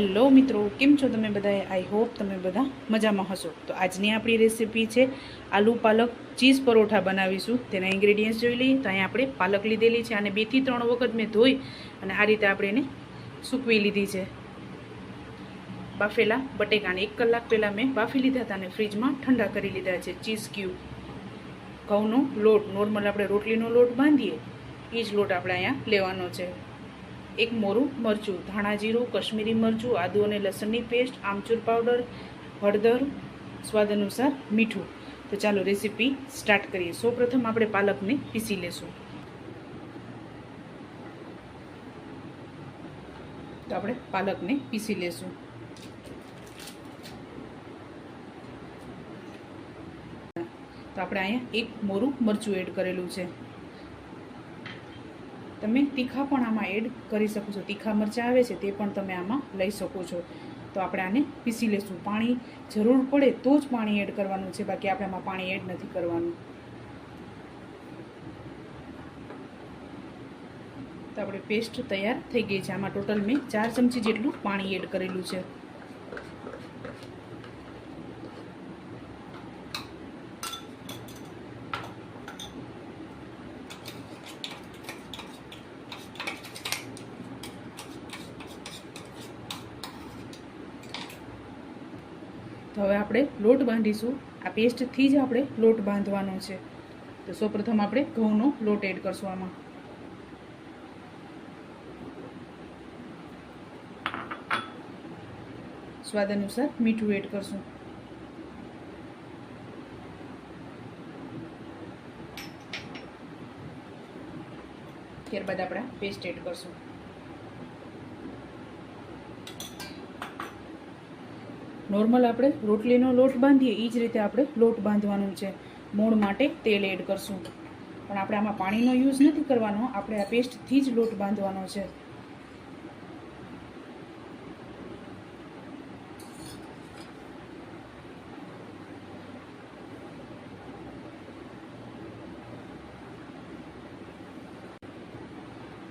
Hello મિત્રો, કેમ છો તમે બધા આઈ હોપ તમે બધા મજામાં હશો. તો આજની આપણી રેસીપી છે આલુ પાલક ચીઝ પરોઠા બનાવીશું. તેના ઇન્ગ્રેડિયન્ટ્સ જોઈ લઈએ. તો અહીંયા આપણે પાલક લીધેલી છે અને બેથી ત્રણ વખત મેં ધોઈ અને આ રીતે આપણે એને સૂકવી લીધી છે. બાફેલા બટેકાને એક કલાક પહેલાં મેં બાફી લીધા હતા અને ફ્રીજમાં ઠંડા કરી લીધા છે. Cheese cube. ઘઉંનો લોટ નોર્મલ આપણે રોટલીનો લોટ બાંધીએ, એ જ લોટ આપણે અહીંયા લેવાનો છે. એક મોરું મરચું, ધાણા જીરું, કશ્મીરી મરચું, આદુ અને લસણની પેસ્ટ, આમચૂર પાવડર, હળદર, સ્વાદ અનુસાર મીઠું. તો ચાલો રેસીપી સ્ટાર્ટ કરીએ. સૌપ્રથમ આપણે પાલકને પીસી લેશું. તો આપણે પાલકને પીસી લેશું. તો આપણે અહીંયા એક મોરું મરચું એડ કરેલું છે. તમે તીખા પણ આમાં એડ કરી શકો છો. તીખા મરચાં આવે છે તે પણ તમે આમાં લઈ શકો છો. તો આપણે આને પીસી લેશું. પાણી જરૂર પડે તો જ પાણી એડ કરવાનું છે. બાકી આપણે આમાં પાણી એડ નથી કરવાનું. તો આપણે પેસ્ટ તૈયાર થઈ ગઈ છે. આમાં ટોટલ મેં ચાર ચમચી જેટલું પાણી એડ કરેલું છે. તો હવે આપણે લોટ બાંધીશું. આ પેસ્ટથી જ આપણે લોટ બાંધવાનો છે. તો સૌપ્રથમ આપણે ઘઉંનો લોટ એડ કરશું આમાં. સ્વાદ અનુસાર મીઠું એડ કરશું. ત્યારબાદ આપણે પેસ્ટ એડ કરશું. નોર્મલ આપણે રોટલીનો લોટ બાંધીએ એ જ રીતે આપણે લોટ બાંધવાનું છે. મોણ માટે તેલ એડ કરશું. પણ આપણે આમાં પાણીનો યુઝ નથી કરવાનો, આપણે આ પેસ્ટથી જ લોટ બાંધવાનો છે.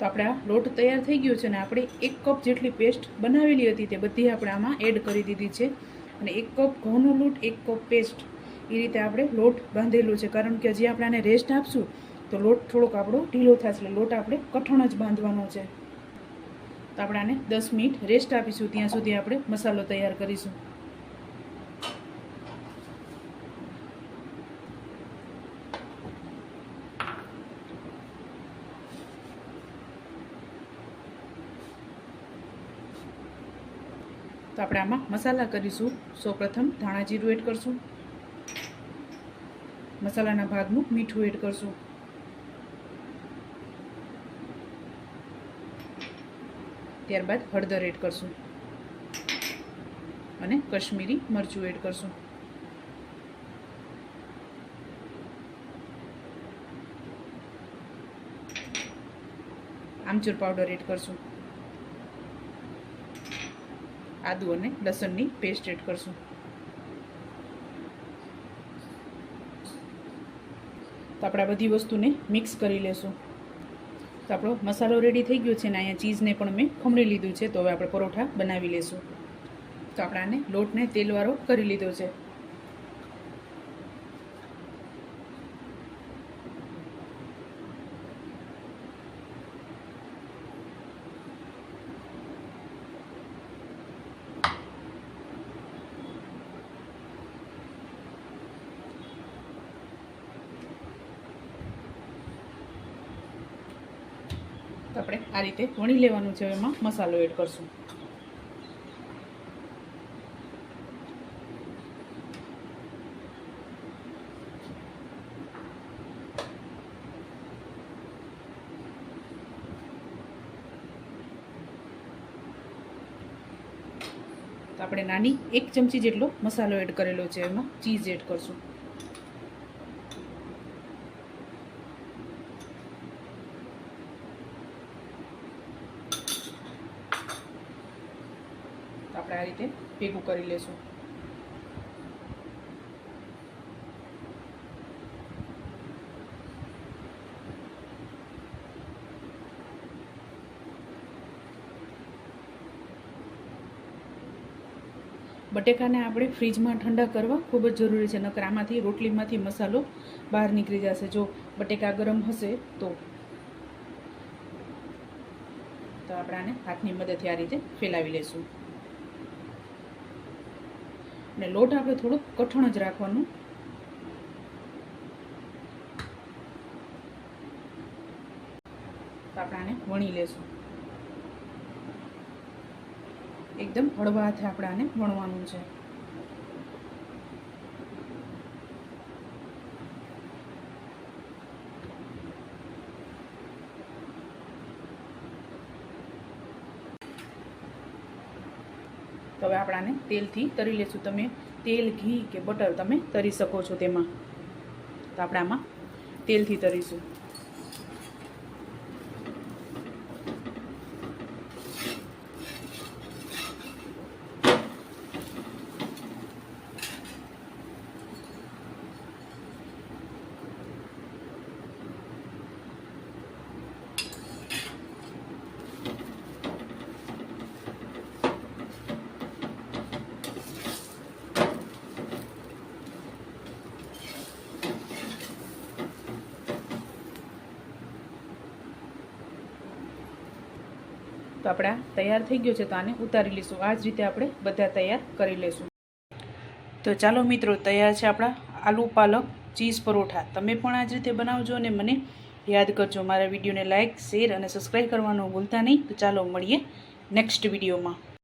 તો આપણે આ લોટ તૈયાર થઈ ગયો છે અને આપણે એક કપ જેટલી પેસ્ટ બનાવેલી હતી તે બધી આપણે આમાં એડ કરી દીધી છે. અને એક કપ ઘઉંનો લોટ, એક કપ પેસ્ટ. એ રીતે આપણે લોટ બાંધેલો છે. કારણ કે હજી આપણે આને રેસ્ટ આપશું, તો લોટ થોડોક આપણો ઢીલો થશે. એટલે લોટ આપણે કઠણ જ બાંધવાનો છે. તો આપણે આને દસ મિનિટ રેસ્ટ આપીશું. ત્યાં સુધી આપણે મસાલો તૈયાર કરીશું. આપણે આમાં મસાલા કરીશું. સૌપ્રથમ ધાણા જીરું એડ કરશું. મસાલાના ભાગનું મીઠું એડ કરશું. ત્યારબાદ હળદર એડ કરશું. અને કશ્મીરી મરચું એડ કરશું. આમચૂર પાવડર એડ કરશું. આદુ અને લસણની પેસ્ટ એડ કરશું. તો આપણે આ બધી વસ્તુને મિક્સ કરી લેશું. તો આપણો મસાલો રેડી થઈ ગયો છે ને અહીંયા ચીઝને પણ મેં ખમણી લીધું છે, તો હવે આપણે પરોઠા બનાવી લેશું. તો આપણે આને લોટને તેલવાળો કરી લીધો છે. આપણે આ રીતે વણી લેવાનું છે એમાં મસાલો એડ કરશું. આપણે નાની એક ચમચી જેટલો મસાલો એડ કરેલો છે એમાં ચીઝ એડ કરશું. આપણે આ રીતે ભેગું કરી લેશું. બટેકાને આપણે ફ્રીજમાં ઠંડા કરવા ખૂબ જ જરૂરી છે, નકર આમાંથી રોટલીમાંથી મસાલો બહાર નીકળી જશે. જો બટેકા ગરમ હશે તો તો આપણે આને હાથની મદદથી આ રીતે ફેલાવી લેશું. અને લોટ આપણે થોડુંક કઠણ જ રાખવાનું. આપણે આને વણી લેશું. એકદમ હળવા હાથે આપણે આને વણવાનું છે. તો હવે આપણાને તેલથી તરી લેશું. તમે તેલ, ઘી કે બટર તમે તરી શકો છો તેમાં. તો આપણે આમાં તેલથી તરીશું. તો આપણે તૈયાર થઈ ગયો છે તો આને ઉતારી લઈશું. આ જ રીતે આપણે બધા તૈયાર કરી લઈશું. તો ચાલો મિત્રો, તૈયાર છે આપણા આલુ પાલક, ચીઝ પરોઠા. તમે પણ આ જ રીતે બનાવજો અને મને યાદ કરજો. મારા વિડીયોને લાઇક શેર અને સબસ્ક્રાઈબ કરવાનું ભૂલતા નહીં. તો ચાલો મળીએ નેક્સ્ટ વિડીયોમાં.